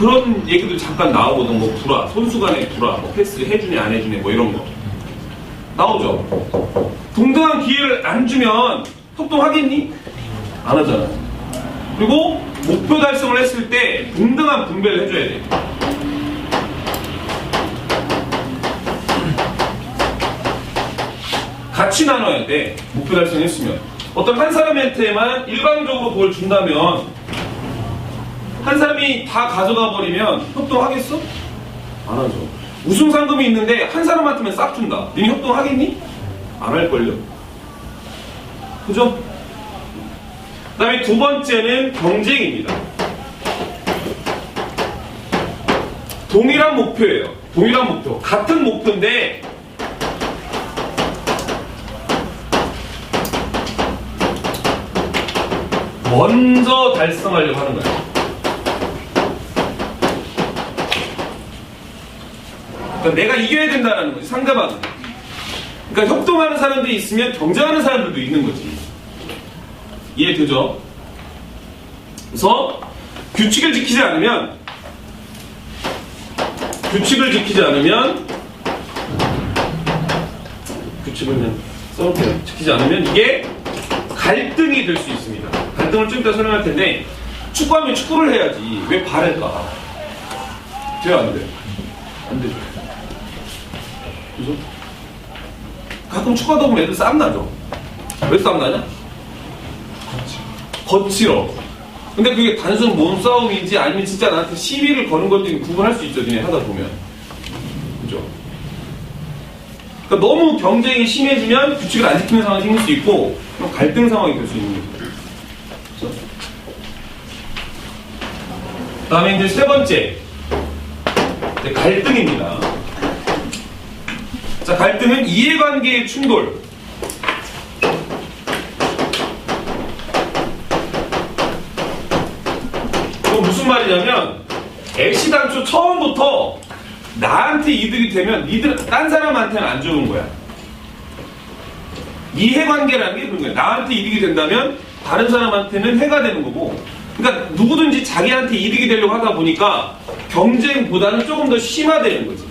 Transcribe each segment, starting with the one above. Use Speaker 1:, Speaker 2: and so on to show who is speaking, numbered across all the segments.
Speaker 1: 그런 얘기도 잠깐 나오거든. 뭐 불화, 선수 간의 불화, 뭐 패스 해주네 안 해주네 뭐 이런 거 나오죠. 동등한 기회를 안 주면 협동하겠니? 안 하잖아. 그리고 목표 달성을 했을 때 동등한 분배를 해줘야 돼. 같이 나눠야 돼. 목표 달성했으면. 어떤 한 사람한테만 일방적으로 그걸 준다면 한 사람이 다 가져가 버리면 협동하겠어? 안 하죠. 우승 상금이 있는데 한 사람한테만 싹 준다. 니네 협동하겠니? 안 할걸요. 그죠? 그 다음에 두 번째는 경쟁입니다. 동일한 목표예요. 동일한 목표. 같은 목표인데 먼저 달성하려고 하는 거예요. 그러니까 내가 이겨야 된다는 거지, 상대방은. 그러니까 협동하는 사람들이 있으면 경쟁하는 사람들도 있는 거지. 이해되죠? 그래서 규칙을 지키지 않으면 규칙을 지키지 않으면 규칙을 그냥 써놓게요. 지키지 않으면 이게 갈등이 될 수 있습니다. 갈등을 좀 이따 설명할 텐데 축구하면 축구를 해야지 왜 발을까? 돼요 안 돼요? 안 되죠. 그죠? 가끔 축구하다 보면 애들 싸움 나죠. 왜 싸움 나냐? 거칠어. 근데 그게 단순 몸싸움인지 아니면 진짜 나한테 시비를 거는 건지 구분할 수 있죠, 니네 하다 보면. 그죠? 그러니까 너무 경쟁이 심해지면 규칙을 안 지키는 상황이 생길 수 있고, 갈등 상황이 될 수 있는 거죠. 그죠? 그 다음에 이제 세 번째. 갈등입니다. 자, 갈등은 이해관계의 충돌. 이거 무슨 말이냐면 애시당초 처음부터 나한테 이득이 되면 니들 딴 사람한테는 안 좋은 거야. 이해관계라는 게 그런 거야. 나한테 이득이 된다면 다른 사람한테는 해가 되는 거고. 그러니까 누구든지 자기한테 이득이 되려고 하다 보니까 경쟁보다는 조금 더 심화되는 거지.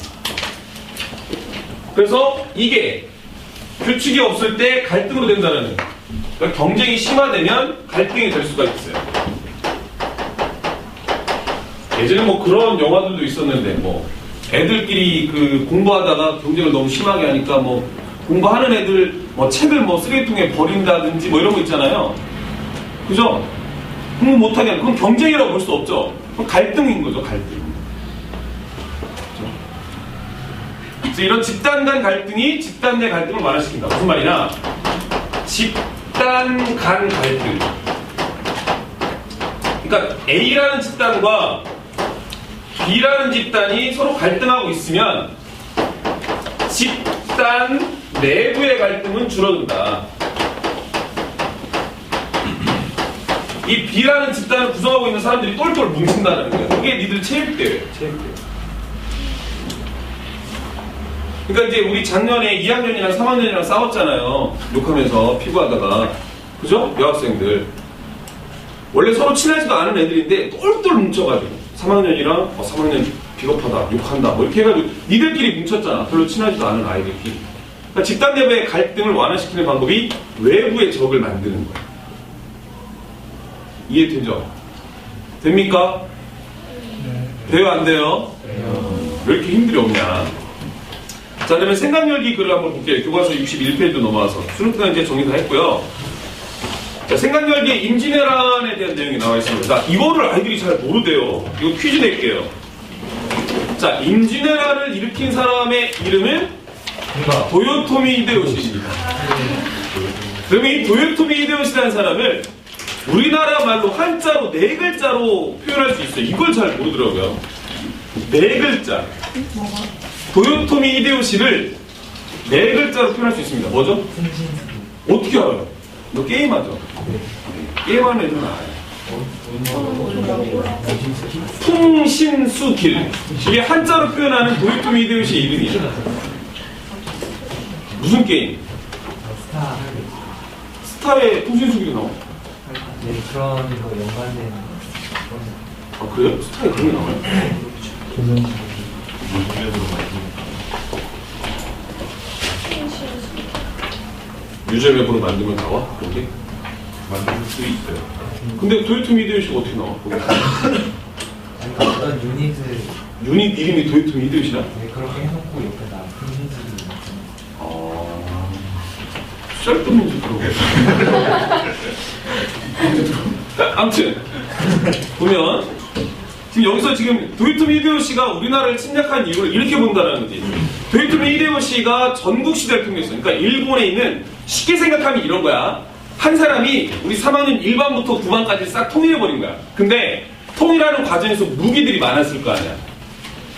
Speaker 1: 그래서 이게 규칙이 없을 때 갈등으로 된다는. 그러니까 경쟁이 심화되면 갈등이 될 수가 있어요. 예전에 뭐 그런 영화들도 있었는데 뭐 애들끼리 그 공부하다가 경쟁을 너무 심하게 하니까 뭐 공부하는 애들 뭐 책을 뭐 쓰레기통에 버린다든지 뭐 이런 거 있잖아요. 그죠? 공부 못하게 하는 그건 경쟁이라고 볼 수 없죠. 그건 갈등인 거죠, 갈등. 그죠? 그래서 이런 집단 간 갈등이 집단 내 갈등을 완화시킨다. 무슨 말이냐? 집단 간 갈등. 그러니까 A라는 집단과 B라는 집단이 서로 갈등하고 있으면 집단 내부의 갈등은 줄어든다. 이 B라는 집단을 구성하고 있는 사람들이 똘똘 뭉친다는 거예요. 그게 니들 체육대회예요. 체육대회. 그러니까 이제 우리 작년에 2학년이랑 3학년이랑 싸웠잖아요. 욕하면서 피구하다가. 그죠? 여학생들. 원래 서로 친하지도 않은 애들인데 똘똘 뭉쳐가지고 3학년이랑 어, 3학년 비겁하다, 욕한다 뭐 이렇게 해가지고 니들끼리 뭉쳤잖아. 별로 친하지도 않은 아이들끼리. 그러니까 집단 내부의 갈등을 완화시키는 방법이 외부의 적을 만드는 거예요. 이해되죠? 됩니까? 돼요 안 돼요? 왜 이렇게 힘들이 없냐? 자 그러면 생각열기 글을 한번 볼게요. 교과서 61페이지 넘어와서 수능특강 이제 정리 다 했고요. 자, 생각열기의 임진왜란에 대한 내용이 나와 있습니다. 자, 이거를 아이들이 잘 모르대요. 이거 퀴즈 낼게요. 자, 임진왜란을 일으킨 사람의 이름은 도요토미 히데요시입니다. 그러면 이 도요토미 히데요시라는 사람을 우리나라 말로 한자로 네 글자로 표현할 수 있어요. 이걸 잘 모르더라고요. 네 글자. 도요토미 히데요시를 네 글자로 표현할 수 있습니다. 뭐죠? 어떻게 알아요? 너 게임하죠? 게임하는 애들은 알아요. 풍신수길. 이게 한자로 표현하는 도요토미 히데요시의 이름이에요. 무슨 게임?
Speaker 2: 스타
Speaker 1: 스타의 풍신수길이 나와.
Speaker 2: 네, 그런 거 연관된
Speaker 1: 아 그래요? 스타에 그런 게 나와요? 유저 맵으로 만들면 나와? 그런 게?
Speaker 2: 만들 수 있어요.
Speaker 1: 근데 도요토 미디어시가 어떻게 나와?
Speaker 3: 그러니까 어떤 유닛을
Speaker 1: 유닛 이름이 도요토 미디어시라?
Speaker 3: 네, 그렇게 해놓고 옆에다 흔들지
Speaker 1: 아... 쌀뜨문 좀 들어. 아무튼 보면 지금 여기서 지금 도요토미 히데요시가 우리나라를 침략한 이유를 이렇게 본다는 거지. 도요토미 히데요 시가 전국 시대를 통해서, 그러니까 일본에 있는 쉽게 생각하면 이런 거야. 한 사람이 우리 3학년 1반부터 9반까지 싹 통일해버린 거야. 근데 통일하는 과정에서 무기들이 많았을 거 아니야.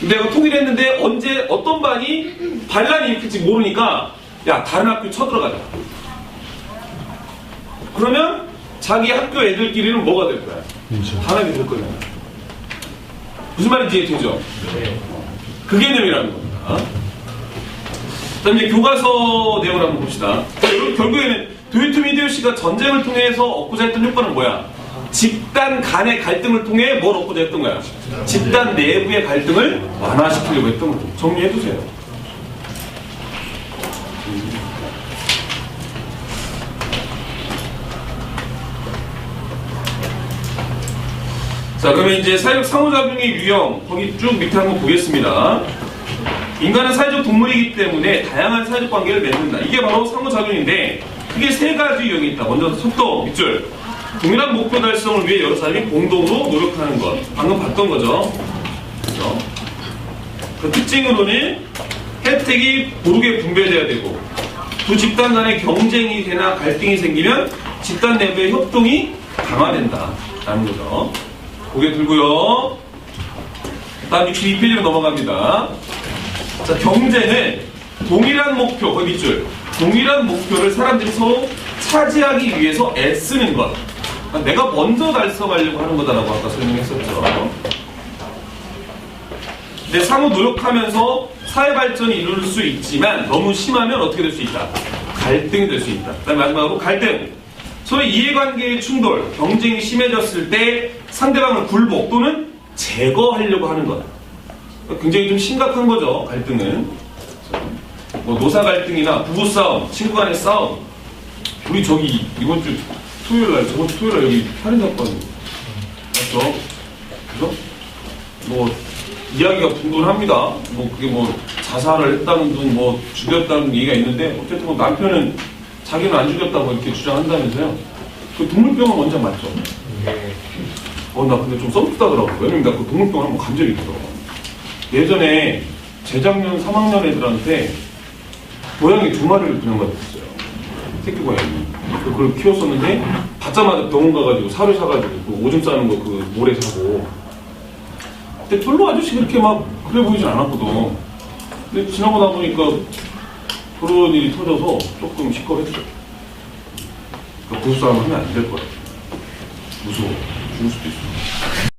Speaker 1: 내가 통일했는데 언제 어떤 반이 반란이 일으킬지 모르니까 야 다른 학교 쳐들어가자. 그러면 자기 학교 애들끼리는 뭐가 될 거야? 반항이 될 거야. 무슨 말인지 이해되죠? 그 개념이라는 겁니다. 자, 이제 교과서 내용을 한번 봅시다. 결국에는 도요토미 히데요시가 전쟁을 통해서 얻고자 했던 효과는 뭐야? 집단 간의 갈등을 통해 뭘 얻고자 했던 거야? 집단 내부의 갈등을 완화시키려고 했던 거죠. 정리해두세요. 자, 그러면 이제 사회적 상호작용의 유형, 거기 쭉 밑에 한번 보겠습니다. 인간은 사회적 동물이기 때문에 다양한 사회적 관계를 맺는다. 이게 바로 상호작용인데, 크게 세 가지 유형이 있다. 먼저 속도, 밑줄. 동일한 목표 달성을 위해 여러 사람이 공동으로 노력하는 것. 방금 봤던 거죠. 그죠? 그 특징으로는 혜택이 고르게 분배돼야 되고, 두 집단 간의 경쟁이 되나 갈등이 생기면 집단 내부의 협동이 강화된다. 라는 거죠. 고개 들고요. 다음 62페이지로 넘어갑니다. 자, 경쟁은 동일한 목표, 거기 밑줄. 동일한 목표를 사람들이 서로 차지하기 위해서 애쓰는 것. 그러니까 내가 먼저 달성하려고 하는 거다라고 아까 설명했었죠. 근데 상호 노력하면서 사회 발전이 이룰 수 있지만 너무 심하면 어떻게 될 수 있다? 갈등이 될 수 있다. 그다음 마지막으로 갈등. 서로 이해관계의 충돌, 경쟁이 심해졌을 때 상대방을 굴복 또는 제거하려고 하는 것. 굉장히 좀 심각한 거죠, 갈등은. 뭐 노사 갈등이나 부부 싸움, 친구 간의 싸움. 우리 저기 이번 주 토요일 날, 저번 주 토요일 날 여기 살인 사건 맞죠? 그죠? 뭐 이야기가 분분합니다. 뭐 그게 뭐 자살을 했다는 둥, 뭐 죽였다는 얘기가 있는데 어쨌든 뭐 남편은 자기는 안 죽였다고 이렇게 주장한다면서요. 그 동물병원 원장 맞죠? 어, 나 근데 좀 썸프다더라고. 왜냐면 나 그 동물병원 한번 간 적이 있어. 예전에 재작년 3학년 애들한테 고양이 두 마리를 분양받았어요. 새끼 고양이. 그걸 키웠었는데 받자마자 병원 가가지고 사료 사가지고 그 오줌 싸는 거 그 모래 사고. 근데 별로 아저씨 그렇게 막 그래 보이진 않았거든. 근데 지나가다 보니까 그런 일이 터져서 조금 시끄럽했어. 그러니까 부부싸움 하면 안 될 거야. 무서워. 죽을 수도 있어.